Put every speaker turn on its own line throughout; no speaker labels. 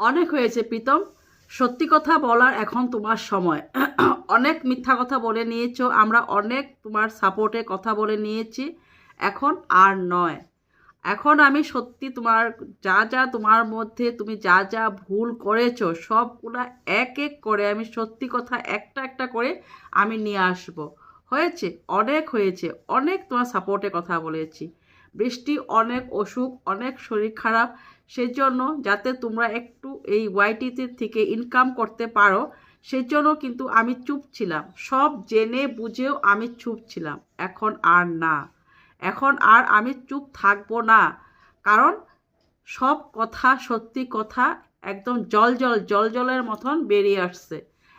অনেক হয়েছে, প্রীতম। সত্যি কথা বলার এখন তোমার সময়। অনেক মিথ্যা কথা বলে নিয়েছো, আমরা অনেক তোমার সাপোর্টে কথা বলে নিয়েছি। এখন আর নয়। এখন আমি সত্যি তোমার, যা যা তোমার মধ্যে তুমি যা যা ভুল করেছ, সবগুলা এক এক করে আমি সত্যি কথা একটা একটা করে আমি নিয়ে আসব। হয়েছে? অনেক হয়েছে। অনেক তোমার সাপোর্টে কথা বলেছি। বৃষ্টি অনেক অসুখ, অনেক শরীর খারাপ। সেজন্য যাতে তোমরা একটু এই ওয়াইটিতে থেকে ইনকাম করতে পারো, সেজন্য কিন্তু আমি চুপ ছিলাম। সব জেনে বুঝেও আমি চুপ ছিলাম। এখন আর না। এখন আর আমি চুপ থাকব না। কারণ সব কথা সত্যি কথা একদম জল জল জল জলের মতন বেরিয়ে আসছে।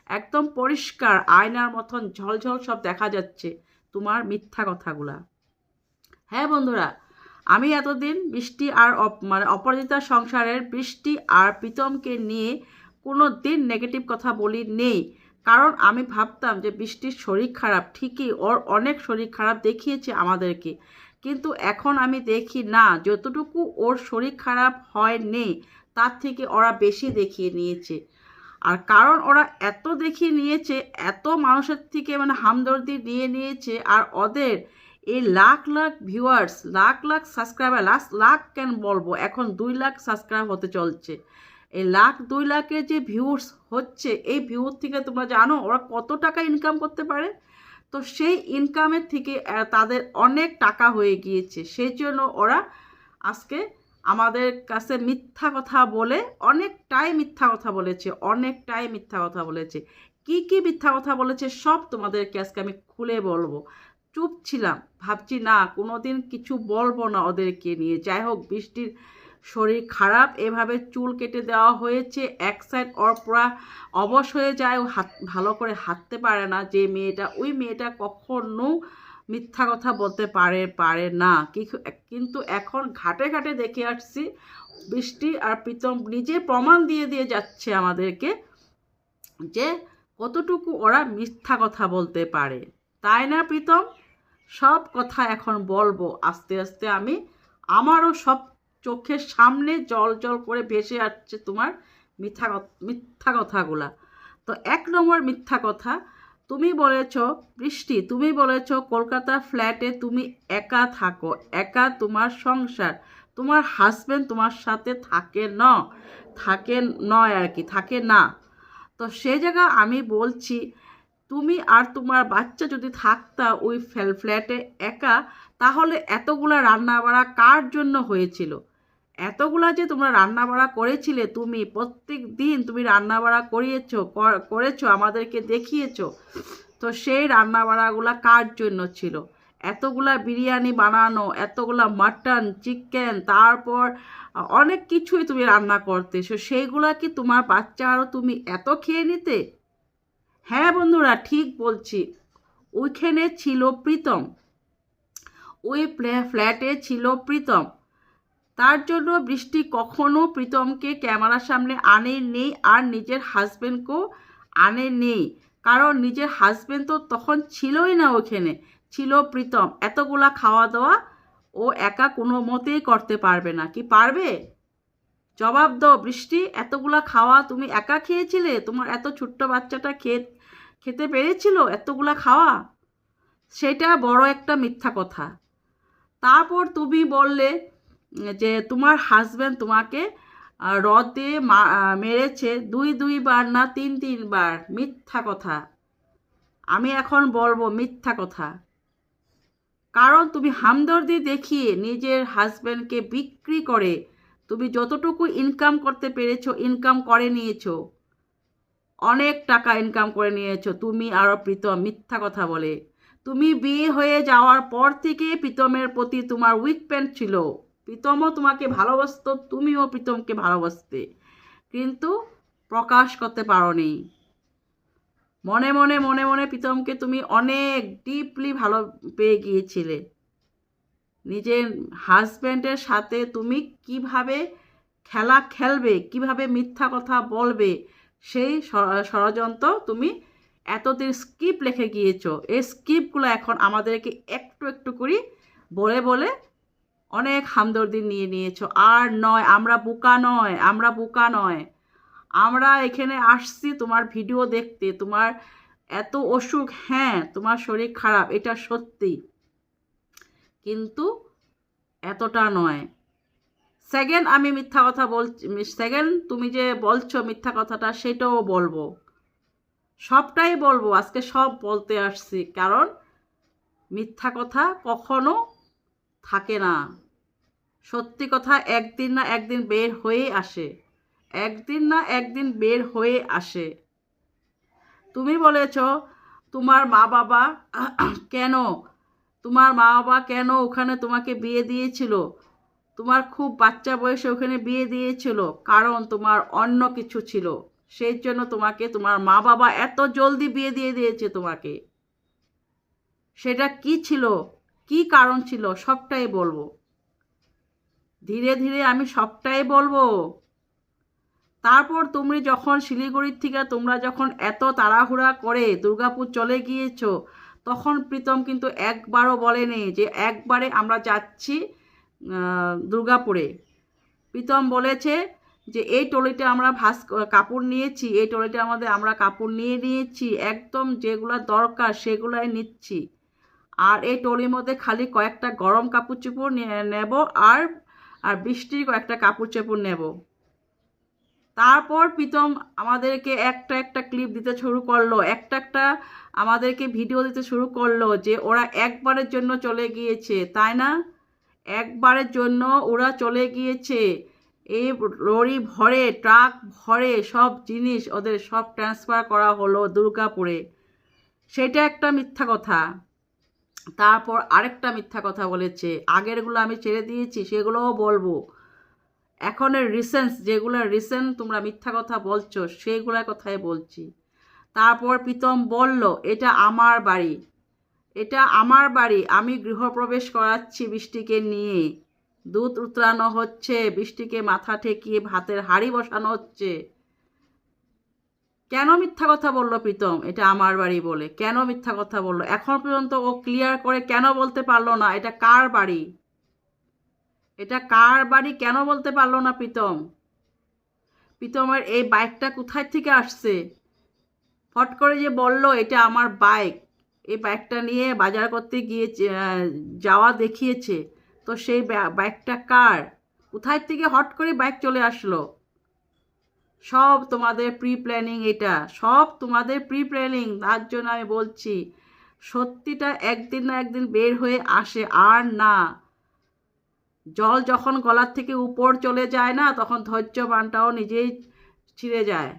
একদম পরিষ্কার আয়নার মতন ঝলঝল সব দেখা যাচ্ছে তোমার মিথ্যা কথাগুলা। হ্যাঁ বন্ধুরা আমি এতদিন বৃষ্টি আর মানে অপরাজিতা সংসারের বৃষ্টি আর প্রীতমকে নিয়ে কোনো দিন নেগেটিভ কথা বলি নেই। কারণ আমি ভাবতাম যে বৃষ্টির শরীর খারাপ, ঠিকই ওর অনেক শরীর খারাপ দেখিয়েছে আমাদেরকে। কিন্তু এখন আমি দেখি না, যতটুকু ওর শরীর খারাপ হয় নেই, তার থেকে ওরা বেশি দেখিয়ে নিয়েছে। আর কারণ ওরা এত দেখিয়ে নিয়েছে, এত মানুষের থেকে মানে হামদর্দি নিয়ে নিয়েছে, আর ওদের এই লাখ লাখ ভিউয়ার্স লাখ লাখ সাবস্ক্রাইবার লাখ লাখ কেন বলব? এখন দুই লাখ সাবস্ক্রাইব হতে চলছে। এই লাখ, দুই লাখের যে ভিউস হচ্ছে, এই ভিউর থেকে তোমরা জানো ওরা কত টাকা ইনকাম করতে পারে? তো সেই ইনকামের থেকে তাদের অনেক টাকা হয়ে গিয়েছে। সেই জন্য ওরা আজকে আমাদের কাছে মিথ্যা কথা বলে, অনেকটাই মিথ্যা কথা বলেছে, অনেকটাই মিথ্যা কথা বলেছে। কি কি মিথ্যা কথা বলেছে সব তোমাদেরকে আজকে আমি খুলে বলব। চুপ ছিলাম। ভাবছি, না, কোনোদিন কিছু বলব না ওদেরকে নিয়ে। যাই হোক, বৃষ্টির শরীর খারাপ। এভাবে চুল কেটে দেওয়া হয়েছে, এক সাইড ওর অবশ হয়ে যায়। ও হাত, ভালো করে হাঁটতে পারে না। যে মেয়েটা, ওই মেয়েটা কখনো মিথ্যা কথা বলতে পারে পারে না। কিন্তু এখন ঘাটে ঘাটে দেখে আসছি, বৃষ্টি আর প্রীতম নিজে প্রমাণ দিয়ে দিয়ে যাচ্ছে আমাদেরকে যে কতটুকু ওরা মিথ্যা কথা বলতে পারে। তাই না, প্রীতম? সব কথা এখন বলব। আস্তে আস্তে আমি আমারও সব চোখের সামনে জল জল করে ভেসে আসছে তোমার মিথ্যা মিথ্যা কথাগুলা। তো এক নম্বর মিথ্যা কথা, তুমি বলেছ বৃষ্টি, তুমি বলেছ কলকাতা ফ্ল্যাটে তুমি একা থাকো, একা তোমার সংসার, তোমার হাজব্যান্ড তোমার সাথে থাকে ন, থাকে নয় আর কি, থাকে না। তো সে জায়গা আমি বলছি তুমি আর তোমার বাচ্চা যদি থাকতা ওই ফ্ল্যাটে একা, তাহলে এতগুলা রান্না বাড়া কার জন্য হয়েছিল? এতগুলা যে তোমরা রান্না বাড়া করেছিলে, তুমি প্রত্যেক দিন তুমি রান্না বাড়া করিয়েছো, কর- করেছ, আমাদেরকে দেখিয়েছো, তো সেই রান্না বাড়াগুলা কার জন্য ছিল? এতগুলা বিরিয়ানি বানানো, এতগুলা মাটন, চিকেন, তারপর অনেক কিছুই তুমি রান্না করতে সো সেইগুলা কি তোমার বাচ্চা আরও তুমি এত খেয়ে নিতে? হ্যাঁ বন্ধুরা, ঠিক বলছি। ওইখানে ছিল প্রীতম। ওই ফ্ল্যাটে ছিল প্রীতম। তার জন্য বৃষ্টি কখনো প্রীতমকে ক্যামেরার সামনে আনে নেই আর নিজের হাজব্যান্ডকেও আনে নেই কারণ নিজের হাজবেন্ড তো তখন ছিলই না ওখানে ছিল প্রীতম। এতগুলা খাওয়া দাওয়া ও একা কোনো মতেই করতে পারবে না। কি পারবে? জবাব দাও, বৃষ্টি, এতগুলা খাওয়া তুমি একা খেয়েছিলে? তোমার এত ছোট্ট বাচ্চাটা খেয়ে খেতে পেরেছিল এতগুলা খাওয়া? সেটা বড় একটা মিথ্যা কথা। তারপর তুমি বললে যে তোমার হাজব্যান্ড তোমাকে রদে মেরেছে দুই দুইবার না তিন তিনবার। মিথ্যা কথা। আমি এখন বলব মিথ্যা কথা। কারণ তুমি হামদর্দি দেখিয়ে নিজের হাজব্যান্ডকে বিক্রি করে তুমি যতটুকু ইনকাম করতে পেরেছ ইনকাম করে নিয়েছো অনেক টাকা ইনকাম করে নিয়েছো। তুমি আরও প্রীতম মিথ্যা কথা বলে। তুমি বিয়ে হয়ে যাওয়ার পর থেকে প্রীতমের প্রতি তোমার উইক প্যান্ট ছিল। প্রীতমও তোমাকে ভালোবাসত, তুমিও প্রীতমকে ভালোবাসতে। কিন্তু প্রকাশ করতে পারোনি। মনে মনে মনে মনে প্রীতমকে তুমি অনেক ডিপলি ভালো পেয়ে গিয়েছিলে। নিজের হাজব্যান্ডের সাথে তুমি কীভাবে খেলা খেলবে, কীভাবে মিথ্যা কথা বলবে সেই ষড়যন্ত্র তুমি এতদিন স্কিপ লিখে গিয়েছো। এই স্কিপগুলো এখন আমাদেরকে একটু একটু করে বলে বলে অনেক হামদর্দি নিয়ে নিয়েছো। আর নয়, আমরা বোকা নয়, আমরা বোকা নয়। আমরা এখানে আসছি তোমার ভিডিও দেখতে, তোমার এত অসুখ হ্যাঁ তোমার শরীর খারাপ, এটা সত্যি। কিন্তু এতটা নয়। সেকেন্ড আমি মিথ্যা কথা বলছি সেকেন্ড তুমি যে বলছো মিথ্যা কথাটা, সেটাও বলব। সবটাই বলব, আজকে সব বলতে আসছি। কারণ মিথ্যা কথা কখনো থাকে না। সত্যি কথা একদিন না একদিন বের হয়ে আসে। একদিন না একদিন বের হয়ে আসে। তুমি বলেছ, তোমার মা বাবা কেন? তোমার মা বাবা কেন ওখানে তোমাকে বিয়ে দিয়েছিল? তোমার খুব বাচ্চা বয়সে ওখানে বিয়ে দিয়েছিল, কারণ তোমার অন্য কিছু ছিল। সেই জন্য তোমাকে, তোমার মা বাবা এত জলদি বিয়ে দিয়ে দিয়েছে তোমাকে। সেটা কি ছিল? কি কারণ ছিল? সবটাই বলব। ধীরে ধীরে আমি সবটাই বলব। তারপর তুমি যখন শিলিগুড়ির থেকে, তোমরা যখন এত তাড়াহুড়া করে দুর্গাপুর চলে গিয়েছো, তখন প্রীতম কিন্তু একবারও বলেনি যে একবারে আমরা যাচ্ছি দুর্গাপুরে। প্রীতম বলেছে যে, এই টলিতে আমরা ভাস, কাপড় নিয়েছি, এই টলিতে আমাদের আমরা কাপড় নিয়ে নিয়েছি, একদম যেগুলো দরকার সেগুলাই নিচ্ছি। আর এই টলির মধ্যে খালি কয়েকটা গরম কাপড় চোপড় নেব আর আর বৃষ্টির কয়েকটা কাপড় চোপড় নেব। তারপর প্রীতম আমাদেরকে একটা একটা ক্লিপ দিতে শুরু করল। একটা একটা আমাদেরকে ভিডিও দিতে শুরু করল যে, ওরা একবারের জন্য চলে গিয়েছে, তাই না? একবারের জন্য ওরা চলে গিয়েছে। এই লরি ভরে, ট্রাক ভরে, সব জিনিস ওদের সব ট্রান্সফার করা হলো দুর্গাপুরে। সেটা একটা মিথ্যা কথা। তারপর আরেকটা মিথ্যা কথা বলেছে। আগেরগুলো আমি ছেড়ে দিয়েছি, সেগুলোও বলব। এখনের রিসেন্স যেগুলো রিসেন্ট তোমরা মিথ্যা কথা বলছো সেইগুলোর কথাই বলছি। তারপর প্রীতম বলল, এটা আমার বাড়ি। এটা আমার বাড়ি, আমি গৃহপ্রবেশ করাচ্ছি বৃষ্টিকে নিয়ে। দুধ উতরানো হচ্ছে, বৃষ্টিকে মাথা ঠেকিয়ে ভাতের হাড়ি বসানো হচ্ছে। কেন মিথ্যা কথা বলল প্রীতম? এটা আমার বাড়ি বলে। কেন মিথ্যা কথা বলল? এখন পর্যন্ত ও ক্লিয়ার করে কেন বলতে পারল না? এটা কার বাড়ি? এটা কার বাড়ি কেন বলতে পারল না প্রীতম? প্রীতমের এই বাইকটা কোথায় থেকে আসছে? ফট করে যে বলল, এটা আমার বাইক এই বাইকটা নিয়ে বাজার করতে গিয়ে যাওয়া দেখিয়েছে। তো সেই বাইকটা কার? কোথায় থেকে হট করে বাইক চলে আসলো? সব তোমাদের প্রি প্ল্যানিং এটা। সব তোমাদের প্রি প্ল্যানিং তার জন্য আমি বলছি, সত্যিটা একদিন না একদিন বের হয়ে আসে আর না। জল যখন গলার থেকে উপর চলে যায় না, তখন ধৈর্য বানটাও নিজেই ছিঁড়ে যায়।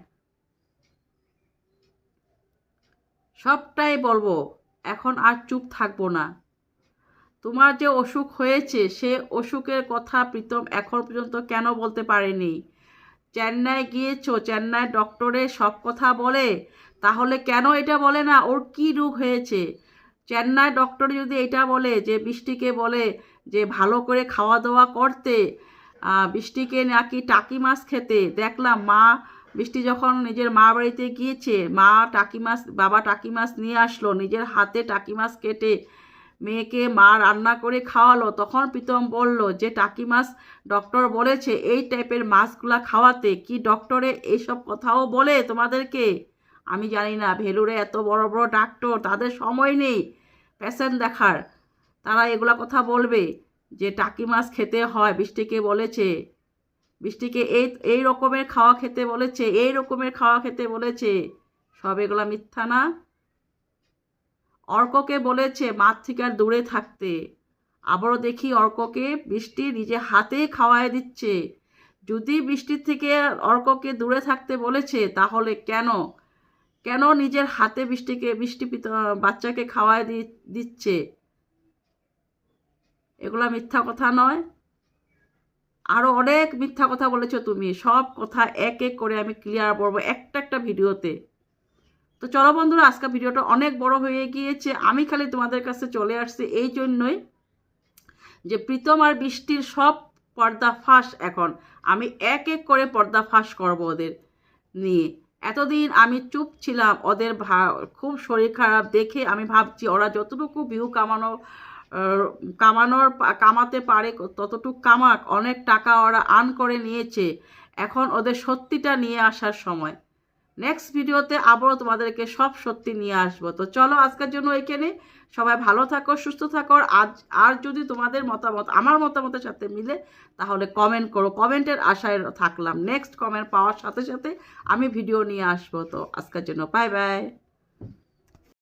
সবটাই বলব। এখন আর চুপ থাকব না। তোমার যে অসুখ হয়েছে, সে অসুখের কথা প্রীতম এখন পর্যন্ত কেন বলতে পারেনি? চেন্নাই গিয়েছো, চেন্নাই ডক্টরে সব কথা বলে? তাহলে কেন এটা বলে না? ওর কি রোগ হয়েছে? চেন্নাই ডক্টর যদি এটা বলে, যে বৃষ্টিকে বলে যে ভালো করে খাওয়া দাওয়া করতে বৃষ্টিকে নাকি টাকি মাছ খেতে, দেখলাম মা বৃষ্টি যখন নিজের মা বাড়িতে গিয়েছে, মা টাকি মাছ বাবা টাকি মাছ নিয়ে আসলো, নিজের হাতে টাকি মাছ কেটে মেয়েকে মা রান্না করে খাওয়ালো, তখন প্রীতম বলল, যে টাকি মাছ ডক্টর বলেছে, এই টাইপের মাছগুলা খাওয়াতে কি ডক্টরে এইসব কথাও বলে তোমাদেরকে? আমি জানি না, ভেলুরে এত বড় বড় ডাক্তার তাদের সময় নেই পেশেন্ট দেখার, তারা এগুলা কথা বলবে, যে টাকি মাছ খেতে হয় বৃষ্টিকে বলেছে। বৃষ্টিকে এই এই রকমের খাওয়া খেতে বলেছে, এই রকমের খাওয়া খেতে বলেছে। সব এগুলো মিথ্যা না? অর্ককে বলেছে মাছ থেকে আর দূরে থাকতে। আবারও দেখি অর্ককে বৃষ্টি নিজে হাতে খাওয়ায় দিচ্ছে। যদি বৃষ্টির থেকে অর্ককে দূরে থাকতে বলেছে, তাহলে কেন? কেন নিজের হাতে বৃষ্টিকে বৃষ্টি বাচ্চাকে খাওয়ায় দিচ্ছে? এগুলা মিথ্যা কথা নয়। আরও অনেক মিথ্যা কথা বলেছ তুমি। সব কথা এক এক করে আমি ক্লিয়ার করব একটা একটা ভিডিওতে। তো চলো বন্ধুরা, আজকে ভিডিওটা অনেক বড় হয়ে গিয়েছে। আমি খালি তোমাদের কাছে চলে আসছি এই জন্যই যে প্রীতম আর বৃষ্টির সব পর্দা ফাঁস এখন। আমি এক এক করে পর্দা ফাঁস করব ওদের নিয়ে। এতদিন আমি চুপ ছিলাম, ওদের খুব শরীর খারাপ দেখে আমি ভাবছি ওরা যতটুকু ভিউ কামানো কামানোর কামাতে পারে ততটুকু কামাক, অনেক টাকা ওরা আর্ন করে নিয়েছে। এখন ওদের সত্যিটা নিয়ে আসার সময়। নেক্সট ভিডিওতে আবারও তোমাদেরকে সব সত্যি নিয়ে আসব। তো চলো আজকের জন্য এখানে। সবাই ভালো থাকো, সুস্থ থাকো। আজ, আর যদি তোমাদের মতামত, আমার মতামতের সাথে মিলে, তাহলে কমেন্ট করো। কমেন্টের আশায় থাকলাম। নেক্সট কমেন্ট পাওয়ার সাথে সাথে আমি ভিডিও নিয়ে আসব। তো আজকের জন্য বাই বাই